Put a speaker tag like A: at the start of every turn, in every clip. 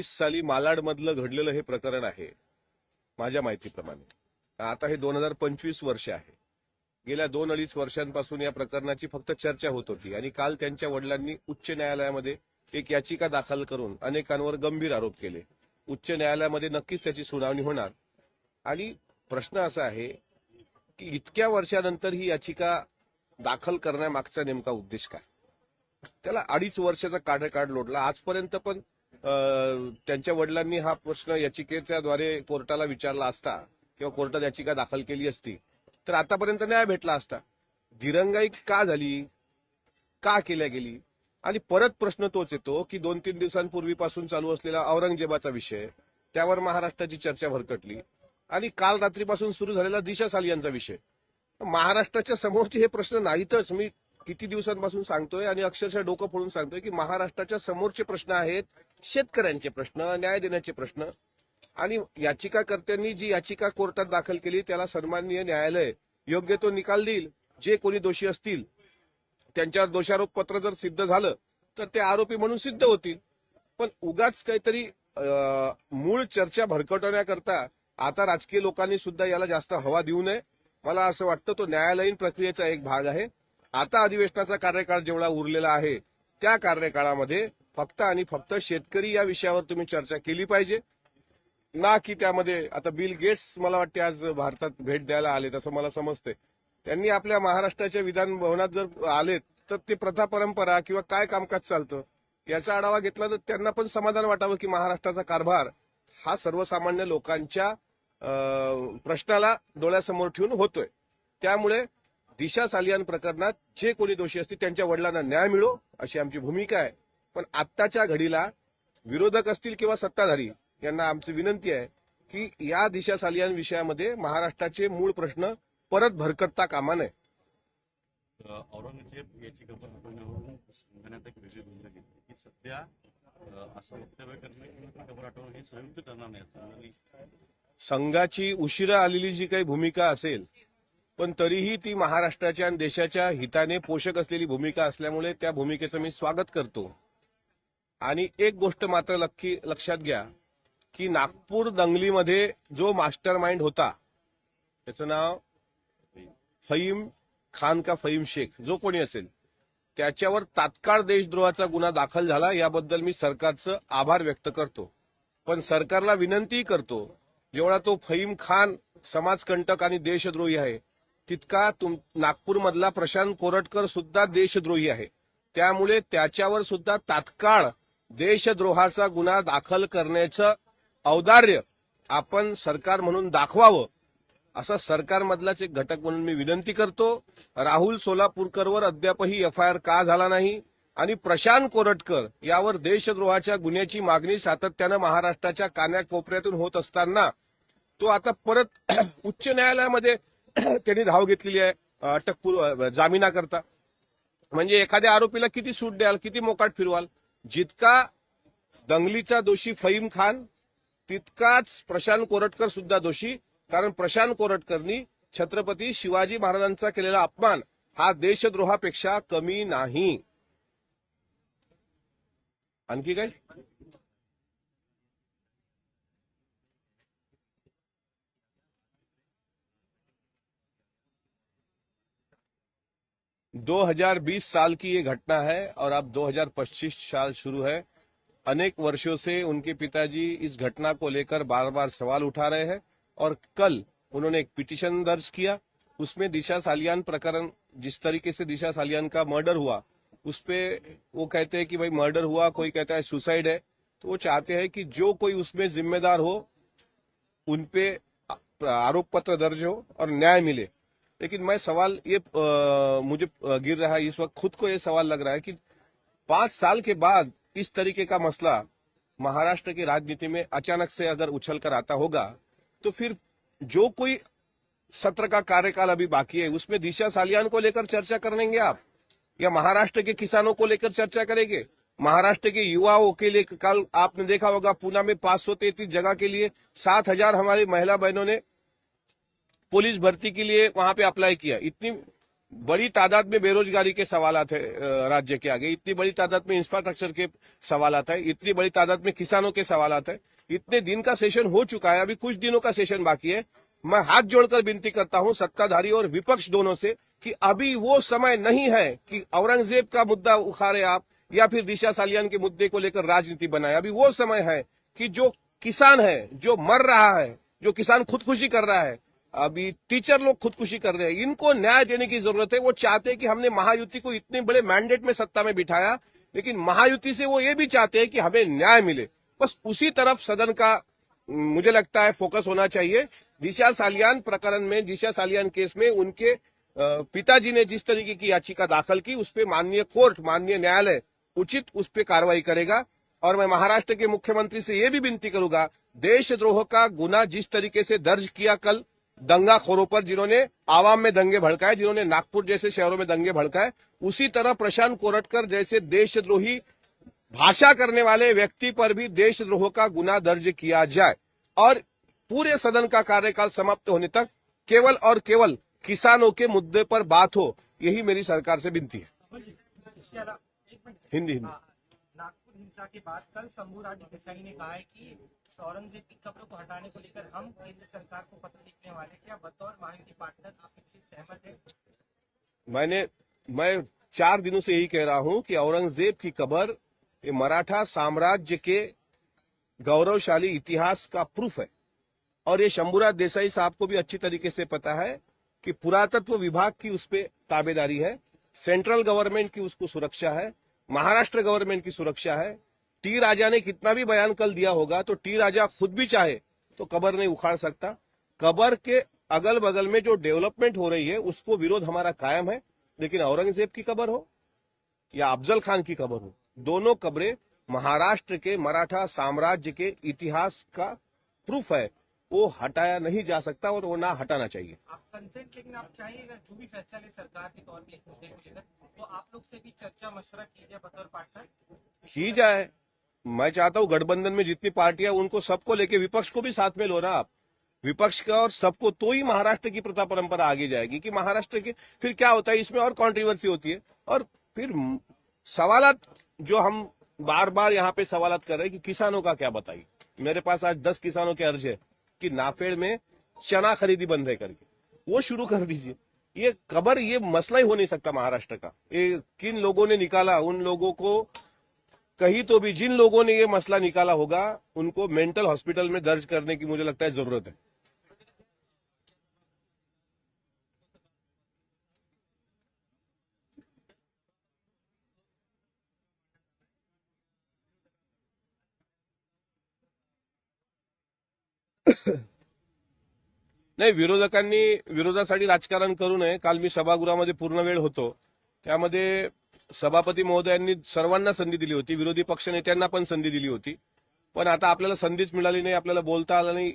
A: वीस साली मालाडमधलं घडलेलं हे प्रकरण आहे माझ्या माहितीप्रमाणे. आता हे दोन हजार पंचवीस वर्ष आहे. गेल्या दोन अडीच वर्षांपासून या प्रकरणाची फक्त चर्चा होत होती आणि काल त्यांच्या वडिलांनी उच्च न्यायालयामध्ये एक याचिका दाखल करून अनेकांवर गंभीर आरोप केले. उच्च न्यायालयामध्ये नक्कीच त्याची सुनावणी होणार. आणि प्रश्न असा आहे की इतक्या वर्षानंतर ही याचिका दाखल करण्यामागचा नेमका उद्देश काय? त्याला अडीच वर्षाचा कार्यकाळ लोटला. आजपर्यंत पण त्यांच्या वडिलांनी हा प्रश्न याचिकेच्या द्वारे कोर्टाला विचारला असता किंवा कोर्टात याचिका दाखल केली असती तर आतापर्यंत न्याय भेटला असता. दिरंगाई का झाली? का केल्या गेली? आणि परत प्रश्न तोच येतो की दोन तीन दिवसांपूर्वीपासून चालू असलेला औरंगजेबाचा विषय त्यावर महाराष्ट्राची चर्चा भरकटली. आणि काल रात्रीपासून सुरू झालेला दिशा सालियांचा विषय. महाराष्ट्राच्या समोरचे हे प्रश्न नाहीतच. मी किती दिवसांपासून सांगतोय आणि अक्षरशः डोकं फोडून सांगतोय की महाराष्ट्राच्या समोरचे प्रश्न आहेत शेतकऱ्यांचे प्रश्न न्याय देण्याचे प्रश्न. आणि याचिकाकर्त्यांनी जी याचिका कोर्टात दाखल केली त्याला सन्माननीय न्यायालय योग्य तो निकाल देईल. जे कोणी दोषी असतील त्यांच्यावर दोषारोप पत्र जर सिद्ध झालं तर ते आरोपी म्हणून सिद्ध होतील. पण उगाच काहीतरी अं, मूळ चर्चा भरकटवण्याकरता आता राजकीय लोकांनी सुद्धा याला जास्त हवा देऊ नये. मला असं वाटतं तो न्यायालयीन प्रक्रियेचा एक भाग आहे. आता अधिवेशनाचा कार्यकाळ जेवढा उरलेला आहे त्या कार्यकाळामध्ये फक्त आणि फक्त शेतकरी या विषयावर तुम्ही चर्चा केली पाहिजे. ना की त्यामध्ये आता बिल गेट्स मला वाटते आज भारतात भेट द्यायला आले तसं मला समजतंय. त्यांनी आपल्या महाराष्ट्राच्या विधान भवनात जर आलेत तर ते प्रथा परंपरा किंवा काय कामकाज चालतं याचा आढावा घेतला तर त्यांना पण समाधान वाटावं की महाराष्ट्राचा कारभार हा सर्वसामान्य लोकांच्या अं, प्रश्नाला डोळ्यासमोर ठेवून होतोय. त्यामुळे दिशा सालियान प्रकरणात जे कोणी दोषी असतील त्यांच्या वडिलांना न्याय मिळो अशी आमची भूमिका आहे. पण आत्ताच्या घडीला विरोधक असतील किंवा सत्ताधारी यांना आमची विनंती आहे की या दिशा सालियान विषयामध्ये महाराष्ट्राचे मूळ प्रश्न परत भरकटता कामा नये.
B: औरंगजेब याची खबर हटवण्यावरून संघाने एक वेगळी भूमिका घेतली. की सध्या अ, असं वक्तव्य करणं किंवा ती खबर हटवणं हे संयुक्त करणार नाही. संघाने
A: संघाची उशिरा आलेली जी काही भूमिका असेल पण तरीही ती महाराष्ट्राच्या आणि देशाच्या हिताने पोषक असलेली भूमिका असल्यामुळे त्या भूमिकेचं मी स्वागत करतो. आणि एक गोष्ट मात्र लक्की लक्षात घ्या की नागपूर दंगलीमध्ये जो मास्टर माइंड होता त्याचं नाव फईम खान का फईम शेख जो कोणी असेल त्याच्यावर तात्काळ देशद्रोहाचा गुन्हा दाखल झाला याबद्दल मी सरकारचं आभार व्यक्त करतो. पण सरकारला विनंतीही करतो जेवढा तो फईम खान समाजकंटक आणि देशद्रोही आहे तितका तुम नागपूरमधला प्रशांत कोरटकर सुद्धा देशद्रोही आहे. त्यामुळे त्याच्यावर सुद्धा तात्काळ देशद्रोहाचा गुन्हा दाखल करण्याचं औदार्य आपण सरकार म्हणून दाखवावं असा सरकारमधलाच एक घटक म्हणून मी विनंती करतो. राहुल सोलापूरकरवर अद्यापही एफ आय आर का झाला नाही आणि प्रशांत कोरटकर यावर देशद्रोहाच्या गुन्ह्याची मागणी सातत्यानं महाराष्ट्राच्या कान्याकोपऱ्यातून होत असताना तो आता परत उच्च न्यायालयामध्ये त्यांनी धाव घेतलेली आहे अटकपूर्व जामिनाकरता. म्हणजे एखाद्या आरोपीला किती सूट द्याल किती मोकाट फिरवाल जितका दंगलीचा दोषी फईम खान तितकाच प्रशांत कोरटकर सुद्धा दोषी. कारण प्रशांत कोरटकरनी छत्रपती शिवाजी महाराजांचा केलेला अपमान हा देशद्रोहापेक्षा कमी नाही. आणखी काय? दो हज़ार बीस साल की ये घटना है और अब 2025 साल शुरू है। अनेक वर्षों से उनके पिताजी इस घटना को लेकर बार बार सवाल उठा रहे हैं और कल उन्होंने एक पिटीशन दर्ज किया। उसमें दिशा सालियान प्रकरण, जिस तरीके से दिशा सालियान का मर्डर हुआ, उस पर वो कहते हैं कि भाई मर्डर हुआ, कोई कहता है सुसाइड है। तो वो चाहते हैं कि जो कोई उसमें जिम्मेदार हो उनपे आरोप पत्र दर्ज हो और न्याय मिले। लेकिन मैं सवाल ये अ, मुझे गिर रहा है इस वक्त खुद को ये सवाल लग रहा है कि पाँच साल के बाद इस तरीके का मसला महाराष्ट्र की राजनीति में अचानक से अगर उछल कर आता होगा तो फिर जो कोई सत्र का कार्यकाल अभी बाकी है उसमें दिशा सालियान को लेकर चर्चा करेंगे आप? या महाराष्ट्र के किसानों को लेकर चर्चा करेंगे? महाराष्ट्र के युवाओं के लिए कल आपने देखा होगा पूना में पाँच सौ तैतीस जगह के लिए सात हज़ार हमारी महिला बहनों ने पुलिस भर्ती के लिए वहाँ पे अप्लाई किया। इतनी बड़ी तादाद में बेरोजगारी के सवालात है राज्य के आगे। इतनी बड़ी तादाद में इंफ्रास्ट्रक्चर के सवालात है इतनी बड़ी तादाद में किसानों के सवालात है इतने दिन का सेशन हो चुका है, अभी कुछ दिनों का सेशन बाकी है। मैं हाथ जोड़कर विनती करता हूँ सत्ताधारी और विपक्ष दोनों से कि अभी वो समय नहीं है कि औरंगज़ेब का मुद्दा उखाड़े आप, या फिर दिशा सालियान के मुद्दे को लेकर राजनीति बनाए। अभी वो समय है कि जो किसान है, जो मर रहा है, जो किसान खुदकुशी कर रहा है अभी टीचर लोग खुदकुशी कर रहे हैं। इनको न्याय देने की ज़रूरत है। वो चाहते हैं कि हमने महायुति को इतने बड़े मैंडेट में सत्ता में बिठाया, लेकिन महायुति से वो ये भी चाहते हैं कि हमें न्याय मिले। बस उसी तरफ़ सदन का मुझे लगता है फोकस होना चाहिए। दिशा सालियान प्रकरण में, दिशा सालियान केस में उनके पिताजी ने जिस तरीके की याचिका दाखिल की, उस पर माननीय कोर्ट, माननीय न्यायालय उचित उस पर कार्रवाई करेगा। और मैं महाराष्ट्र के मुख्यमंत्री से ये भी विनती करूँगा, देशद्रोह का गुना जिस तरीके से दर्ज किया कल दंगाखोरों पर जिन्होंने आवाम में दंगे भड़काए जिन्होंने नागपुर जैसे शहरों में दंगे भड़काए उसी तरह प्रशांत कोरटकर जैसे देशद्रोही भाषा करने वाले व्यक्ति पर भी देशद्रोह का गुना दर्ज किया जाए। और पूरे सदन का कार्यकाल समाप्त होने तक केवल और केवल किसानों के मुद्दे पर बात हो यही मेरी सरकार से विनती है। हिंदी हिंदी।
C: नागपुर हिंसा के बाद कल शंभूराज देसाई ने कहा है कि औरंगज़ेब की कब्र को हटाने को लेकर हम केंद्र सरकार को पत्र लिखने वाले क्या बतौर महायुति पार्टनर आप सहमत है?
A: मैंने, मैं चार दिनों से यही कह रहा हूँ कि औरंगज़ेब की कबर ये मराठा साम्राज्य के गौरवशाली इतिहास का प्रूफ है। और ये शंभुराज देसाई साहब को भी अच्छी तरीके से पता है कि पुरातत्व विभाग की उस पर ताबेदारी है, सेंट्रल गवर्नमेंट की उसको सुरक्षा है, महाराष्ट्र गवर्नमेंट की सुरक्षा है टी राजा ने कितना भी बयान कल दिया होगा तो टी राजा खुद भी चाहे तो कबर नहीं उखाड़ सकता। कबर के अगल बगल में जो डेवलपमेंट हो रही है उसको विरोध हमारा कायम है लेकिन औरंगज़ेब की कबर हो या अफजल खान की कबर हो। दोनों कब्रें महाराष्ट्र के मराठा साम्राज्य के इतिहास का प्रूफ है। वो हटाया नहीं जा सकता और वो ना हटाना चाहिए।
C: आप कंसेंट लेकिन आप चाहिएगा जो भी फैसला ले सरकार के तौर पे इस मुद्दे को लेकर तो आप लोग से भी चर्चा मशवरा कीजिए बतौर पार्टनर
A: की जाए। मैं चाहता हूँ गठबंधन में जितनी पार्टियाँ उनको सबको लेके विपक्ष को भी साथ में लो ना आप। विपक्ष का और सबको तो ही महाराष्ट्र की प्रथा परंपरा आगे जाएगी कि महाराष्ट्र के फिर क्या होता है, इसमें और कंट्रोवर्सी होती है। और फिर सवालत जो हम बार बार यहाँ पे सवालत कर रहे हैं कि किसानों का क्या बताइए? मेरे पास आज दस किसानों के अर्ज़ है कि नाफेड़ में चना खरीदी बंद है करके। वो शुरू कर दीजिए। ये कबर, ये मसला ही हो नहीं सकता महाराष्ट्र का। ये किन लोगों ने निकाला? उन लोगों को कहीं तो भी जिन लोगों ने ये मसला निकाला होगा उनको मेंटल हॉस्पिटल में दर्ज करने की मुझे लगता है जरूरत है। नाही विरोधकांनी विरोधासाठी राजकारण करू नये. काल मी सभागृहामध्ये पूर्ण वेळ होतो. त्यामध्ये सभापती महोदयांनी सर्वांना संधी दिली होती विरोधी पक्षनेत्यांना पण संधी दिली होती. पण आता आपल्याला संधीच मिळाली नाही आपल्याला बोलता आलं नाही.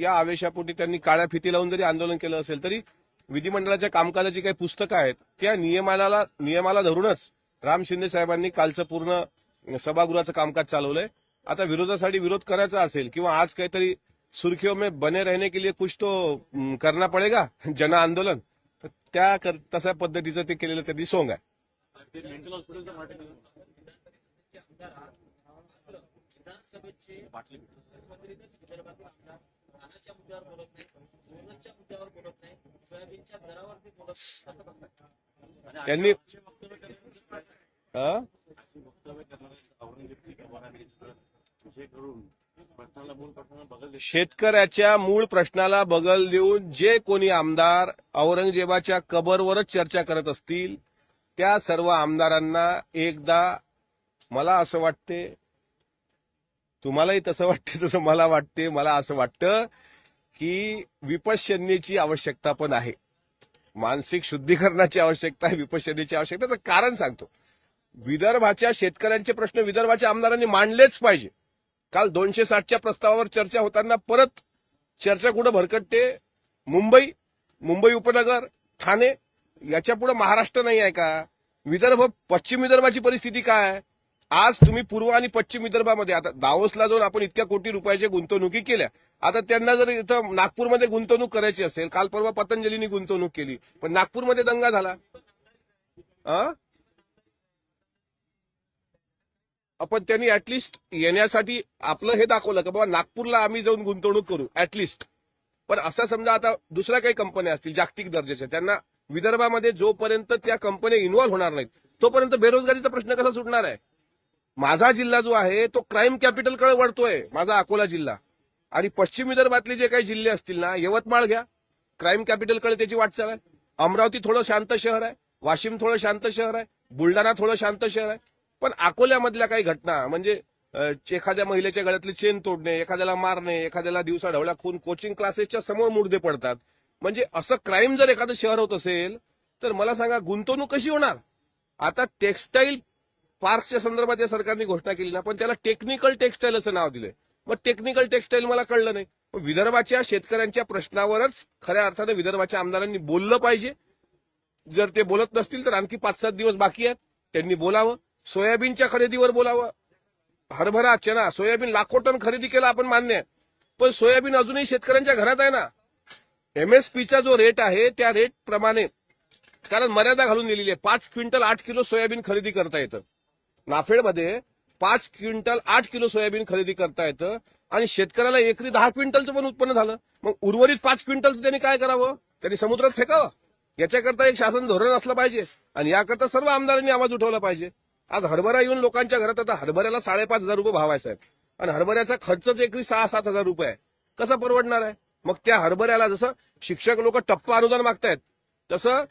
A: या आवेशापोटी त्यांनी काळ्या फिती लावून जरी आंदोलन केलं असेल तरी विधिमंडळाच्या कामकाजाची काही पुस्तकं आहेत त्या नियमाला नियमाला धरूनच राम शिंदे साहेबांनी कालचं पूर्ण सभागृहाचं कामकाज चालवलंय. आता विरोधासाठी विरोध करायचा असेल किंवा आज काहीतरी सुर्खियों में बने रहने के लिए कुछ तो करना पडेगा जन आंदोलन तर त्या तशा पद्धतीचं ते केलेलं त्यांनी सोंग आहे.
B: ते मेंटल
C: विधानसभेचे
B: बाटली
C: विदर्भातील आमदार राणाच्या मुद्द्यावर बोलत नाही धोरणाच्या मुद्द्यावर बोलत नाही सोयाबीनच्या दरावरती बोलत नाही
A: त्यांनी हा? शेतकऱ्याच्या मूळ प्रश्नाला बगल देऊन जे कोणी आमदार औरंगजेबाच्या कबरवरच चर्चा करत असतील त्या सर्व आमदारांना एकदा मला असं वाटते तुम्हालाही तसं वाटते तसं मला वाटते मला असं वाटतं की विपश्यनेची आवश्यकता पण आहे. मानसिक शुद्धीकरणाची आवश्यकता आहे विपश्यनेची आवश्यकता त्याचं कारण सांगतो. विदर्भाच्या शेतकऱ्यांचे प्रश्न विदर्भाच्या आमदारांनी मांडलेच पाहिजे. काल दोनशे साठच्या प्रस्तावावर चर्चा होताना परत चर्चा कुठं भरकटते? मुंबई मुंबई उपनगर ठाणे याच्यापुढे महाराष्ट्र नाही आहे का? विदर्भ पश्चिम विदर्भाची परिस्थिती काय? आज तुम्ही पूर्व आणि पश्चिम विदर्भामध्ये आता दावोसला जाऊन आपण इतक्या कोटी रुपयाच्या गुंतवणुकी केल्या. आता त्यांना जर इथं नागपूरमध्ये गुंतवणूक करायची असेल काल परवा पतंजलीनी गुंतवणूक केली पण नागपूरमध्ये दंगा झाला. आपण त्यांनी ऍटलिस्ट येण्यासाठी आपलं हे दाखवलं की बाबा नागपूरला आम्ही जाऊन गुंतवणूक करू ऍटलिस्ट पण असं समजा आता दुसऱ्या काही कंपन्या असतील जागतिक दर्जाच्या त्यांना विदर्भामध्ये जोपर्यंत त्या कंपन्या इन्व्हॉल्व्ह होणार नाहीत तोपर्यंत बेरोजगारीचा प्रश्न कसा सुटणार आहे? माझा जिल्हा जो आहे तो क्राईम कॅपिटलकडे वळतोय माझा अकोला जिल्हा. आणि पश्चिम विदर्भातले जे काही जिल्हे असतील ना यवतमाळ घ्या. क्राईम कॅपिटलकडे त्याची वाटचाल आहे. अमरावती थोडं शांत शहर आहे. वाशिम थोडं शांत शहर आहे. बुलढाणा थोडं शांत शहर आहे. पण अकोल्यामधल्या काही घटना म्हणजे एखाद्या महिलेच्या गळ्यातली चेन तोडणे एखाद्याला मारणे एखाद्याला दिवसा ढवळा खून कोचिंग क्लासेसच्या समोर मुर्दे पडतात. म्हणजे असं क्राईम जर एखादं शहर होत असेल तर मला सांगा गुंतवणूक कशी होणार? आता टेक्स्टाईल पार्कच्या संदर्भात या सरकारने घोषणा केली ना पण त्याला टेक्निकल टेक्स्टाईल असं नाव दिलंय. मग टेक्निकल टेक्स्टाईल मला कळलं नाही. विदर्भाच्या शेतकऱ्यांच्या प्रश्नावरच खऱ्या अर्थानं विदर्भाच्या आमदारांनी बोललं पाहिजे. जर ते बोलत नसतील तर आणखी पाच सात दिवस बाकी आहेत. त्यांनी बोलावं. सोयाबीनच्या खरेदीवर बोलावं. हरभरा चना सोयाबीन लाखो टन खरेदी केला आपण मान्य आहे. पण सोयाबीन अजूनही शेतकऱ्यांच्या घरात आहे ना. एमएसपीचा जो रेट आहे त्या रेट प्रमाणे कारण मर्यादा घालून दिलेली आहे. पाच क्विंटल आठ किलो सोयाबीन खरेदी करता येतं. नाफेडमध्ये पाच क्विंटल आठ किलो सोयाबीन खरेदी करता येतं. आणि शेतकऱ्याला एकरी दहा क्विंटलचं पण उत्पन्न झालं. मग उर्वरित पाच क्विंटलचं त्यांनी काय करावं? त्यांनी समुद्रात फेकावं. याच्याकरता एक शासन धोरण असलं पाहिजे. आणि याकरता सर्व आमदारांनी आवाज उठवला पाहिजे. आज हरभरा येऊन लोकांच्या घरात आता हरभऱ्याला साडेपाच हजार रुपये भाव आहे साहेब. आणि हरभऱ्याचा खर्चच एकरी सहा सात हजार रुपये आहे. कसा परवडणार आहे? मग त्या हरभऱ्याला जसं शिक्षक लोक टप्पा अनुदान मागतायत तसं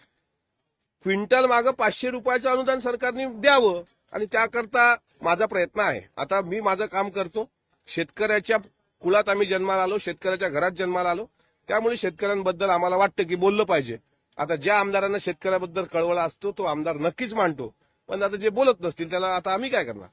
A: क्विंटल मागं पाचशे रुपयाचं अनुदान सरकारने द्यावं. आणि त्याकरता माझा प्रयत्न आहे. आता मी माझं काम करतो. शेतकऱ्याच्या कुळात आम्ही जन्माला आलो शेतकऱ्याच्या घरात जन्माला आलो. त्यामुळे शेतकऱ्यांबद्दल आम्हाला वाटतं की बोललं पाहिजे. आता ज्या आमदारांना शेतकऱ्याबद्दल कळवळा असतो तो आमदार नक्कीच मांडतो. पण आता जे बोलत नसतील त्याला आता आम्ही काय करणार?